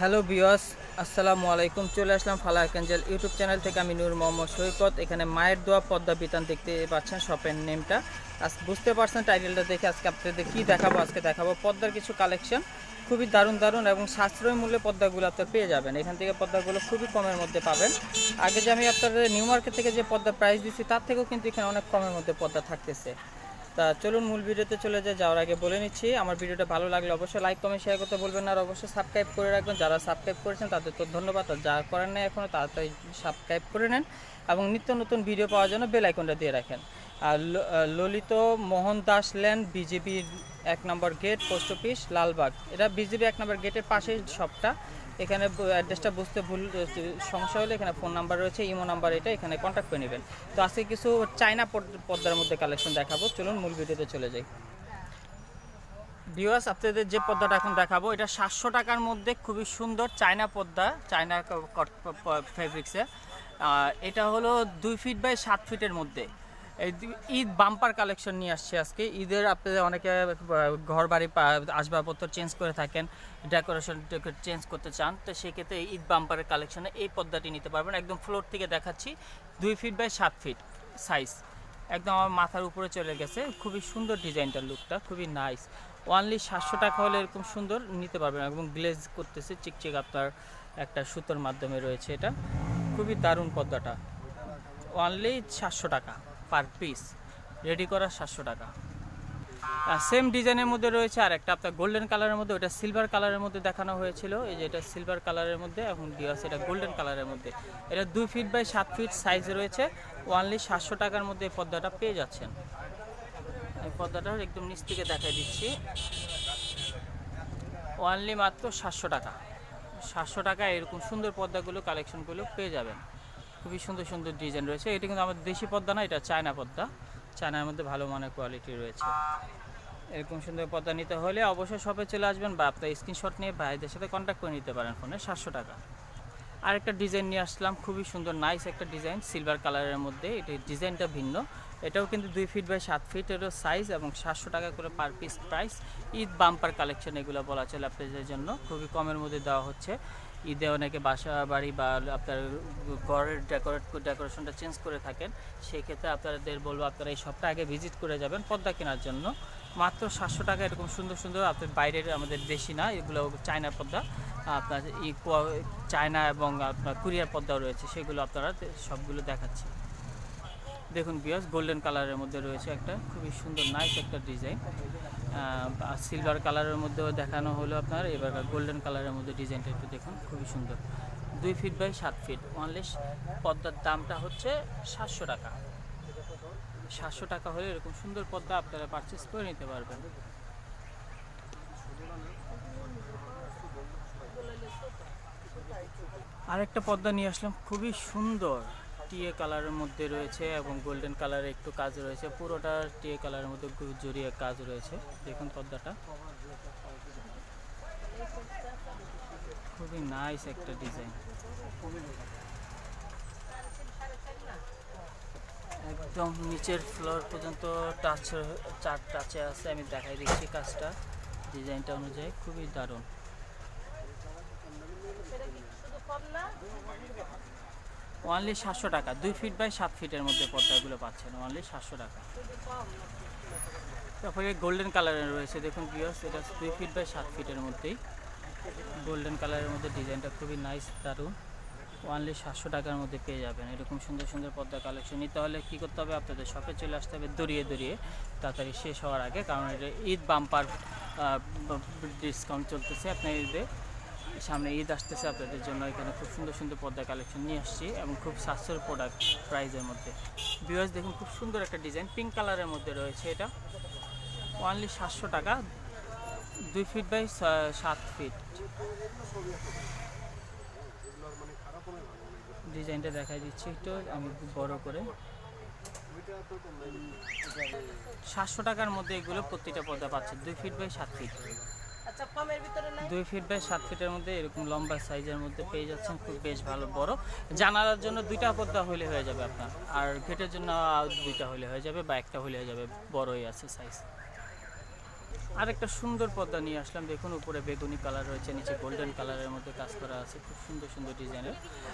Hello বিয়স আসসালামু আলাইকুম। চলে আসলাম ফালা ইউটিউব চ্যানেল থেকে আমি নূর মোহাম্মদ সৈকত। এখানে মায়ের দোয়া, পদ্মা বিতান দেখতে পাচ্ছেন শপের নেমটা। আজ বুঝতে পারছেন টাইটেলটা দেখে আজকে আপনাদের কী দেখাবো? আজকে দেখাবো পদ্মার কিছু কালেকশন খুবই দারুণ দারুণ এবং সাশ্রয় মূল্যে পদ্মাগুলো আপনার পেয়ে যাবেন। এখান থেকে পদ্মাগুলো খুবই কমের মধ্যে পাবেন। আগে যে আমি আপনাদের নিউ মার্কেট থেকে যে পদ্মা প্রাইস দিচ্ছি তার থেকেও কিন্তু এখানে অনেক কমের মধ্যে পদ্মা থাকতেছে। তা চলুন মূল ভিডিওতে চলে যাই, যাওয়ার আগে বলে নিচ্ছি, আমার ভিডিওটা ভালো লাগলে অবশ্যই লাইক কমেন্ট শেয়ার করতে বলবেন আর অবশ্যই সাবস্ক্রাইব করে রাখবেন। যারা সাবস্ক্রাইব করেছেন, তাদের তো ধন্যবাদ, আর যারা করেন না এখনও তাড়াতাড়ি সাবস্ক্রাইব করে নেন, এবং নিত্য নতুন ভিডিও পাওয়ার জন্য বেল আইকনটা দিয়ে রাখেন। আর ললিত মোহন দাস ল্যান্ড বিজেপি এক নম্বর গেট, পোস্ট অফিস, লালবাগ। এটা বিজেপি এক নম্বর গেটের পাশেই শপটা এখানে অ্যাড্রেসটা বুঝতে ভুল সমস্যা হলে এখানে ফোন নাম্বার রয়েছে, ইমো নাম্বার এটা, এখানে কন্ট্যাক্ট করে নেবেন। তো আজকে কিছু চায়না পদ- পদ্মার মধ্যে কালেকশন দেখাবো। চলুন মূল ভিডিওতে চলে যাই। ভিউয়ার্স আপনাদের যে পদ্মাটা এখন দেখাবো, এটা সাতশো টাকার মধ্যে খুবই সুন্দর চায়না পদ্মা, চায়না ফেব্রিক্সে এটা হলো দুই ফিট বাই সাত ফিটের মধ্যে। ঈদ বাম্পার কালেকশন নিয়ে আসছে আজকে। ঈদের আপনাদের অনেকে ঘর বাড়ি আসবাবপত্র চেঞ্জ করে থাকেন ডেকোরেশন চেঞ্জ করতে চান, তো সেক্ষেত্রে ঈদ বাম্পারের কালেকশনে এই পদ্মাটি নিতে পারবেন। একদম ফ্লোর থেকে দেখাচ্ছি, দুই ফিট বাই সাত ফিট সাইজ একদম আমার মাথার উপরে চলে গেছে। খুবই সুন্দর ডিজাইনটার লুকটা খুবই নাইস ওয়ানলি সাতশো টাকা হলে এরকম সুন্দর নিতে পারবেন এবং গ্লেজ করতেছে, চিকচিক আপনার একটা সুতোর মাধ্যমে রয়েছে এটা। খুবই দারুণ পদ্মাটা। ওনলি সাতশো টাকা। পার পিস রেডি করা সাতশো টাকা। সেম ডিজাইনের মধ্যে রয়েছে আর একটা আপনার গোল্ডেন কালারের মধ্যে, ওটা সিলভার কালারের মধ্যে দেখানো হয়েছিল। এই যে এটা সিলভার কালারের মধ্যে, এখন দিওয়াস এটা গোল্ডেন কালারের মধ্যে। এটা দুই ফিট বাই সাত ফিট সাইজ রয়েছে ওনলি সাতশো টাকার মধ্যে এই পর্দাটা পেয়ে যাচ্ছেন। এই পর্দাটা একদম নিচ থেকে দেখাই দিচ্ছি। ওনলি মাত্র সাতশো টাকা। সাতশো টাকা এরকম সুন্দর পর্দাগুলো কালেকশনগুলো পেয়ে যাবেন। খুবই সুন্দর সুন্দর ডিজাইন রয়েছে। এটা কিন্তু আমাদের দেশি পদ্মা না, এটা চায়না পদ্মা। চায়নার মধ্যে ভালো মানের কোয়ালিটি রয়েছে। এরকম সুন্দর পদ্মা নিতে হলে অবশ্যই শপে চলে আসবেন বা আপনার স্ক্রিনশট নিয়ে ভাইদের সাথে কন্ট্যাক্ট করে নিতে পারেন ফোনে সাতশো টাকা। আর একটা ডিজাইন নিয়ে আসলাম, খুবই সুন্দর নাইস একটা ডিজাইন সিলভার কালারের মধ্যে। এটা ডিজাইনটা ভিন্ন। এটাও কিন্তু দুই ফিট বাই সাত ফিট এরও সাইজ এবং সাতশো টাকা করে per piece price Eid bumper collection এগুলো বলা চলে আপনাদের জন্য। খুবই কমের মধ্যে দেওয়া হচ্ছে। ঈদে অনেকে বাসা বাড়ি বা আপনার ঘরের ডেকোরেট ডেকোরেশনটা চেঞ্জ করে থাকেন সেই ক্ষেত্রে আপনাদের বলব আপনারা এই সপ্তাহে আগে ভিজিট করে যাবেন পর্দা কেনার জন্য। মাত্র সাতশো টাকা এরকম সুন্দর সুন্দর আপনার বাইরের আমাদের দেশি না, এগুলো চায়না পর্দা আপনার ই চায়না এবং আপনার কুরিয়ার পর্দাও রয়েছে, সেগুলো আপনারা সবগুলো দেখাচ্ছি। দেখুন বিয়াস গোল্ডেন কালারের মধ্যে রয়েছে একটা, খুবই সুন্দর নাইস একটা ডিজাইন সিলভার কালারের মধ্যেও দেখানো হলো আপনার, এবার গোল্ডেন কালারের মধ্যে ডিজাইনটা একটু দেখুন, খুবই সুন্দর। দুই ফিট বাই সাত ফিট অনলি পদ্মার দামটা হচ্ছে সাতশো টাকা। সাতশো টাকা হলে এরকম সুন্দর পদ্মা আপনারা পারচেস করে নিতে পারবেন। আরেকটা পদ্মা নিয়ে আসলাম, খুবই সুন্দর। টিএ কালারের মধ্যে রয়েছে এবং গোল্ডেন কালারের একটু কাজ রয়েছে। পুরোটা টিএ কালারের মধ্যে জড়িয়ে কাজ রয়েছে। দেখুন পদ্মাটা খুবই নাইস একটা ডিজাইন একদম নিচের ফ্লোর পর্যন্ত টাচ চার টাচে আছে। আমি দেখাই দিচ্ছি কাজটা। ডিজাইনটা অনুযায়ী খুবই দারুণ। ওনলি সাতশো টাকা। দুই ফিট বাই সাত ফিটের মধ্যে পর্দাগুলো পাচ্ছেন। ওনলি সাতশো টাকা। তারপরে গোল্ডেন কালারের রয়েছে। দেখুন বিয়স এটা দুই ফিট বাই সাত ফিটের মধ্যেই। গোল্ডেন কালারের মধ্যে ডিজাইনটা খুবই নাইস দারুণ। ওনলি সাতশো টাকার মধ্যে পেয়ে যাবেন। এরকম সুন্দর সুন্দর পর্দা কালেকশন নিতে হলে কী করতে হবে? আপনাদের শপে চলে আসতে হবে দড়িয়ে দড়িয়ে। তাড়াতাড়ি শেষ হওয়ার আগে, কারণ এটা ঈদ বাম্পার ডিসকাউন্ট চলতেছে আপনার ঈদে। সামনে ঈদ আসতেছে আপনাদের জন্য। এখানে খুব সুন্দর সুন্দর পর্দা কালেকশন নিয়ে আসছি এবং খুব সাশ্রয় প্রোডাক্ট প্রাইজের মধ্যে। বিওয়াস দেখুন, খুব সুন্দর একটা ডিজাইন পিঙ্ক কালারের মধ্যে রয়েছে এটা। ওনলি সাতশো টাকা, দুই ফিট বাই সাত ফিট ডিজাইনটা দেখাই দিচ্ছি একটু, আমি বড় করে। সাতশো টাকার মধ্যে এগুলো প্রতিটা পর্দা পাচ্ছে দুই ফিট বাই সাত ফিট আচ্ছা দুই ফিট বাই সাত ফিটের মধ্যে এরকম লম্বা সাইজের মধ্যে পেয়ে যাচ্ছেন, খুব বেশ ভালো, বড়। জানালার জন্য দুইটা পর্দা হলে হয়ে যাবে আপনার। আর গেটের জন্য দুইটা হলে হয়ে যাবে বা একটা হলে হয়ে যাবে, বড়ই আছে সাইজ আরেকটা সুন্দর পর্দা নিয়ে আসলাম, দেখুন উপরে বেগুনি কালার রয়েছে, নিচে গোল্ডেন কালারের মধ্যে কাজ করা আছে, খুব সুন্দর সুন্দর ডিজাইনের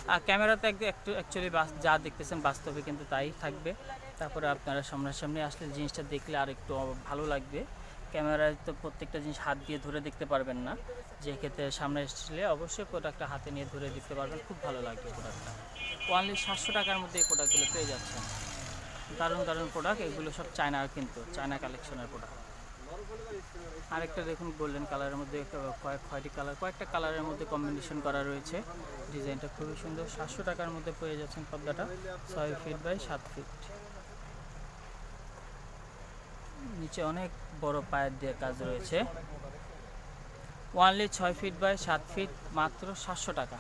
আর ক্যামেরাতে এক- একটু অ্যাকচুয়ালি যা দেখতেছেন বাস্তবে কিন্তু তাই থাকবে। তারপরে আপনারা সামনাসামনি আসলে জিনিসটা দেখলে আর একটু ভালো লাগবে। ক্যামেরায় তো প্রত্যেকটা জিনিস হাত দিয়ে ধরে দেখতে পারবেন না। যে ক্ষেত্রে সামনে এসেছিলে, অবশ্যই প্রোডাক্টটা হাতে নিয়ে ধরে দেখতে পারবেন। খুব ভালো লাগবে প্রোডাক্টটা ওনলি সাতশো টাকার মধ্যে এই প্রোডাক্টগুলো পেয়ে যাচ্ছেন। দারুণ দারুণ প্রোডাক্ট এগুলো সব চায়নার কিন্তু চায়না কালেকশনের প্রোডাক্ট আরেকটা দেখুন গোল্ডেন কালারের মধ্যে কয়েক খয়েরি কালার কয়েকটা কালারের মধ্যে কম্বিনেশন করা রয়েছে। ডিজাইনটা খুবই সুন্দর। সাতশো টাকার মধ্যে পেয়ে যাচ্ছেন পর্দাটা। ছয় ফিট বাই সাত ফিট নিচে অনেক বড় পায়ের দিয়ে কাজ রয়েছে। ওয়ানলি ছয় ফিট বাই সাত ফিট মাত্র সাতশো টাকা।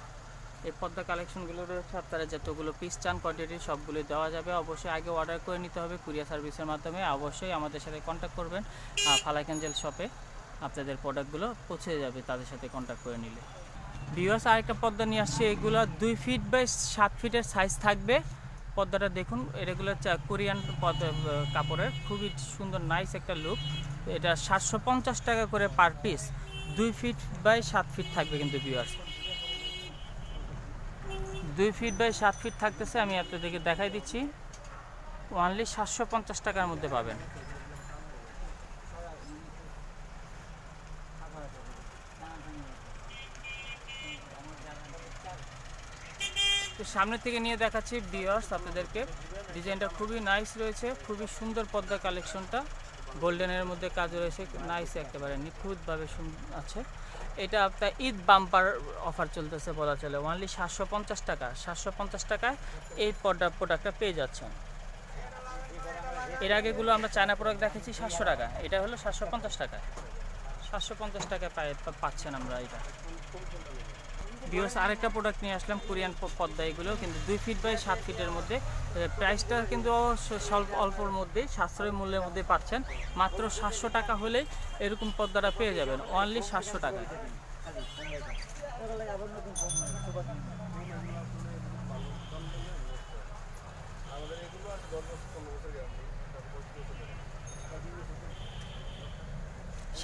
এই পর্দা কালেকশনগুলো রয়েছে, আপনারা যতগুলো পিস চান কোয়ান্টিটি সবগুলো দেওয়া যাবে। অবশ্যই আগে অর্ডার করে নিতে হবে কুরিয়ার সার্ভিসের মাধ্যমে। অবশ্যই আমাদের সাথে কন্ট্যাক্ট করবেন ফালাকেঞ্জেল শপে আপনাদের প্রোডাক্টগুলো পৌঁছে যাবে তাদের সাথে কন্ট্যাক্ট করে নিলে। বিওয়াস আরেকটা পদ্মা নিয়ে আসছে। এগুলো দুই ফিট বাই সাত ফিটের সাইজ থাকবে। পর্দাটা দেখুন এগুলো কোরিয়ান পর্দা কাপড়ের। খুবই সুন্দর নাইস একটা লুক এটা সাতশো পঞ্চাশ টাকা করে পার পিস দুই ফিট বাই সাত ফিট থাকবে কিন্তু বিয়ার্স দুই ফিট বাই সাত ফিট থাকতেছে, আমি আপনাদেরকে দেখাই দিচ্ছি। ওয়ানলি সাতশো পঞ্চাশ টাকার মধ্যে পাবেন। তো সামনে থেকে নিয়ে দেখাচ্ছি বিয়ার্স আপনাদেরকে। ডিজাইনটা খুবই নাইস রয়েছে, খুবই সুন্দর পর্দা কালেকশনটা গোল্ডেনের মধ্যে কাজ রয়েছে নাইস একেবারে, নিখুঁতভাবে আছে। এটা আপনার ঈদ বাম্পার অফার চলতেছে বলা চলে। ওনলি সাতশো পঞ্চাশ টাকা, সাতশো পঞ্চাশ টাকায় এই পর্দা প্রোডাক্টটা পেয়ে যাচ্ছেন। এর আগেগুলো আমরা চায়না প্রোডাক্ট দেখেছি সাতশো টাকা, এটা হলো সাতশো পঞ্চাশ টাকা। সাতশো পঞ্চাশ পাই- পাচ্ছেন আমরা এটা। বিওস আরেকটা প্রোডাক্ট নিয়ে আসলাম কোরিয়ান পদ্মা, এগুলো। কিন্তু দুই ফিট বাই সাত ফিটের মধ্যে। প্রাইসটা কিন্তু স্বল্প, অল্পর মধ্যে, সাশ্রয় মূল্যের মধ্যে পাচ্ছেন। মাত্র সাতশো টাকা হলে এরকম পদ্মাটা পেয়ে যাবেন। অনলি সাতশো টাকা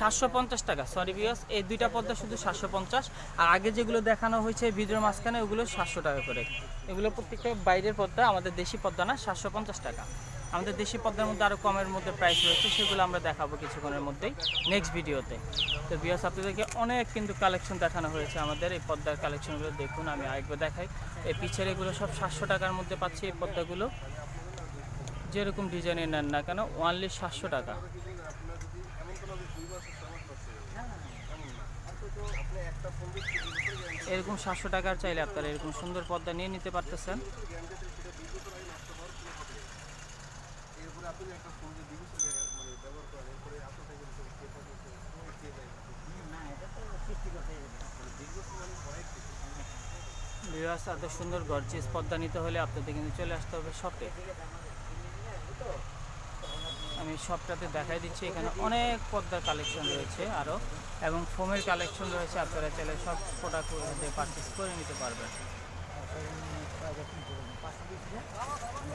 সাতশো পঞ্চাশ টাকা সরি বিয়স এই দুইটা পদ্মা শুধু সাতশো পঞ্চাশ, আর আগে যেগুলো দেখানো হয়েছে ভিডিওর মাঝখানে, ওগুলো সাতশো টাকা করে। এগুলো প্রত্যেকটা বাইরের পদ্মা, আমাদের দেশি পদ্মা না, সাতশো পঞ্চাশ টাকা। আমাদের দেশি পদ্মার মধ্যে আরও কমের মধ্যে প্রাইস রয়েছে, সেগুলো আমরা দেখাবো কিছুক্ষণের মধ্যেই নেক্সট ভিডিওতে তো বিয়াস আপনাদেরকে অনেক কিন্তু কালেকশন দেখানো হয়েছে আমাদের, এই পদ্মার কালেকশনগুলো দেখুন, আমি আরেকবার দেখাই। এই পিছের এগুলো সব সাতশো টাকার মধ্যে পাচ্ছি, এই পদ্মাগুলো। যেরকম ডিজাইনের নেন না কেন ওনলি সাতশো টাকা। এরকম সাতশো টাকার চাইলে আপনারা এরকম সুন্দর পর্দা নিয়ে নিতে পারতেছেন। এত সুন্দর গর্জিয়াস পর্দা নিতে হলে আপনাদের কিন্তু চলে আসতে হবে শপে আমি সবটাতে দেখাই দিচ্ছি। এখানে অনেক পর্দার কালেকশন রয়েছে আরও এবং ফোমের কালেকশন রয়েছে। আপনারা চাইলে সব প্রোডাক্ট পারচেস করে নিতে পারবেন।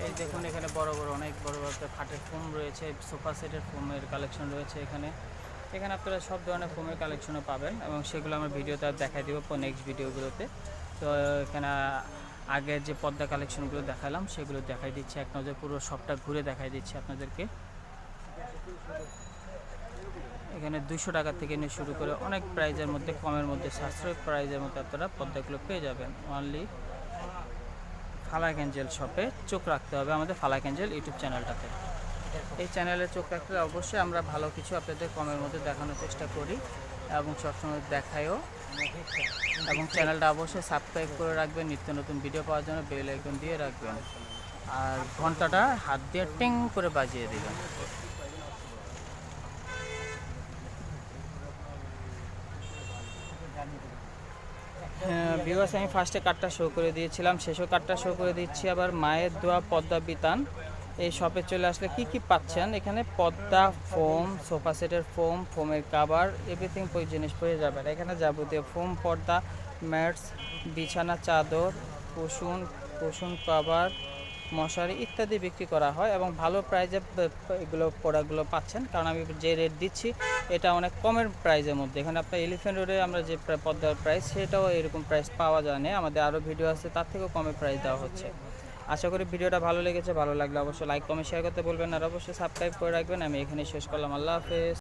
এই দেখুন, এখানে বড় বড়, অনেক বড় বড় খাটের ফোম রয়েছে সোফা সেটের ফোমের কালেকশন রয়েছে এখানে। এখানে আপনারা সব ধরনের ফোমের কালেকশনও পাবেন, এবং সেগুলো আমরা ভিডিওতে দেখাই দেবো নেক্সট ভিডিওগুলোতে। তো এখানে আগের যে পর্দা কালেকশনগুলো দেখালাম, সেগুলো দেখাই দিচ্ছি। এক নজর পুরো সবটা ঘুরে দেখাই দিচ্ছি আপনাদেরকে। এখানে দুশো টাকা থেকে নিয়ে শুরু করে অনেক প্রাইজের মধ্যে, কমের মধ্যে সাশ্রয় প্রাইজের মধ্যে আপনারা পর্দাগুলো পেয়ে যাবেন। অনলি ফালাক এঞ্জেল শপে চোখ রাখতে হবে আমাদের ফালাক এঞ্জেল ইউটিউব চ্যানেলটাতে এই চ্যানেলে চোখ রাখলে অবশ্যই আমরা ভালো কিছু আপনাদের কমের মধ্যে দেখানোর চেষ্টা করি এবং সবসময় দেখাইও এবং চ্যানেলটা অবশ্যই সাবস্ক্রাইব করে রাখবেন, নিত্য নতুন ভিডিও পাওয়ার জন্য বেল আইকন দিয়ে রাখবেন। আর ঘন্টাটা হাত দিয়ে টিং করে বাজিয়ে দিবেন। বিবাস আমি ফার্স্টে কার্ডটা শো করে দিয়েছিলাম। শেষও কার্ডটা শো করে দিচ্ছি। আবার মায়ের দোয়া, পদ্মা বিতান। এই শপে চলে আসলে কি কি পাচ্ছেন? এখানে পদ্মা ফোম সোফা সেটের ফোম ফোমের কাভার এভরিথিং জিনিস পেয়ে যাবেন এখানে যাবতীয় ফোম পর্দা ম্যাটস বিছানা, চাদর কুসুন কুসুন কাভার মশারি ইত্যাদি বিক্রি করা হয় এবং ভালো প্রাইজে এগুলো প্রোডাক্টগুলো পাচ্ছেন। কারণ আমি যে রেট দিচ্ছি, এটা অনেক কমের প্রাইজের মধ্যে। এখানে আপনার এলিফেন্ট রোডে আমরা যে পদ্মার প্রাইস সেটাও এরকম প্রাইস পাওয়া যায় না। আমাদের আরও ভিডিও আছে, তার থেকেও কমে প্রাইস দেওয়া হচ্ছে। আশা করি ভিডিওটা ভালো লেগেছে। ভালো লাগলে অবশ্যই লাইক কমেন্ট শেয়ার করতে বলবেন আর অবশ্যই সাবস্ক্রাইব করে রাখবেন। আমি এখানে শেষ করলাম। আল্লাহ হাফেজ।